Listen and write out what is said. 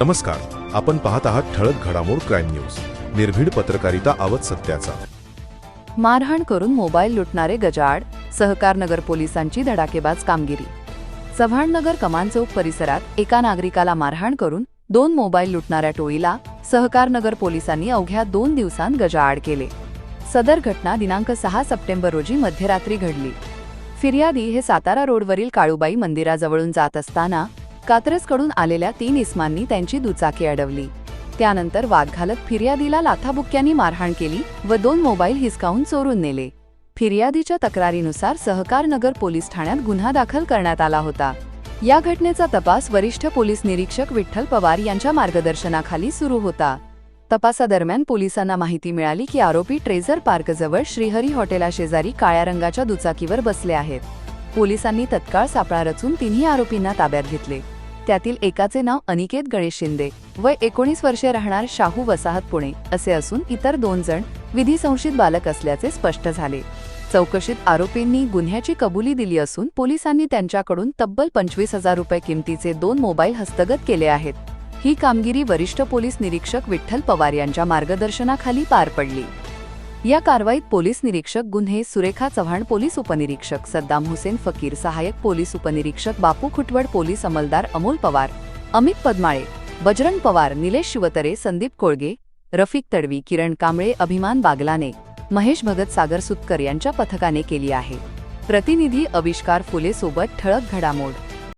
नमस्कार. आपण पाहत आहात ठळक घडामोड क्राईम न्यूज. निर्भीड पत्रकारिता आवत सत्याचा. मारहाण करून मोबाईल लुटणारे गजाआड सहकारनगर पोलिसांची धडाकेबाज कामगिरी. चव्हाणनगर कमान चौक परिसरात एका नागरिकाला मारहाण करून दोन मोबाईल लुटणाऱ्या टोळीला सहकारनगर पोलिसांनी अवघ्या दोन दिवसांत गजाआड केले. सदर घटना दिनांक सहा सप्टेंबर रोजी मध्यरात्री घडली. फिर्यादी हे सातारा रोडवरील काळूबाई मंदिराजवळून जात असताना कात्रजकडून आलेल्या तीन इस्मांनी त्यांची दुचाकी अडवली. त्यानंतर वाद घालत फिर्यादीला लाथाबुक्क्यांनी मारहाण केली व दोन मोबाईल हिसकावून चोरून नेले. फिर्यादीच्या तक्रारीनुसार सहकार नगर पोलीस ठाण्यात गुन्हा दाखल करण्यात आला होता. या घटनेचा तपास वरिष्ठ पोलीस निरीक्षक विठ्ठल पवार यांच्या मार्गदर्शनाखाली सुरू होता. तपासादरम्यान पोलिसांना माहिती मिळाली की आरोपी ट्रेझर पार्कजवळ श्रीहरी हॉटेलाशेजारी काळ्या रंगाच्या दुचाकीवर बसले आहेत. पोलिसांनी तत्काळ सापळा रचून तिन्ही आरोपींना ताब्यात घेतले. त्यातील एकाचे नाव अनिकेत गणेश शिंदे वय एकोणीस वर्षे राहणार शाहू वसाहत पुणे असे असून इतर दोन जण विधी संशयित बालक असल्याचे स्पष्ट झाले. चौकशीत आरोपींनी गुन्ह्याची कबुली दिली असून पोलिसांनी त्यांच्याकडून तब्बल पंचवीस हजार रुपये किमतीचे दोन मोबाईल हस्तगत केले आहेत. ही कामगिरी वरिष्ठ पोलीस निरीक्षक विठ्ठल पवार यांच्या मार्गदर्शनाखाली पार पडली. या कारवाईत पोलीस निरीक्षक गुन्हे सुरेखा चव्हाण पोलीस उपनिरीक्षक सद्दाम हुसेन फकीर सहाय्यक पोलीस उपनिरीक्षक बापू खुटवड पोलीस अंमलदार अमोल पवार अमित पद्माळे बजरंग पवार निलेश शिवतरे संदीप कोळगे रफिक तडवी किरण कांबळे अभिमान बागलाने महेश भगत सागर सुतकर यांच्या पथकाने केली आहे. प्रतिनिधी अविष्कार फुले सोबत ठळक घडामोड.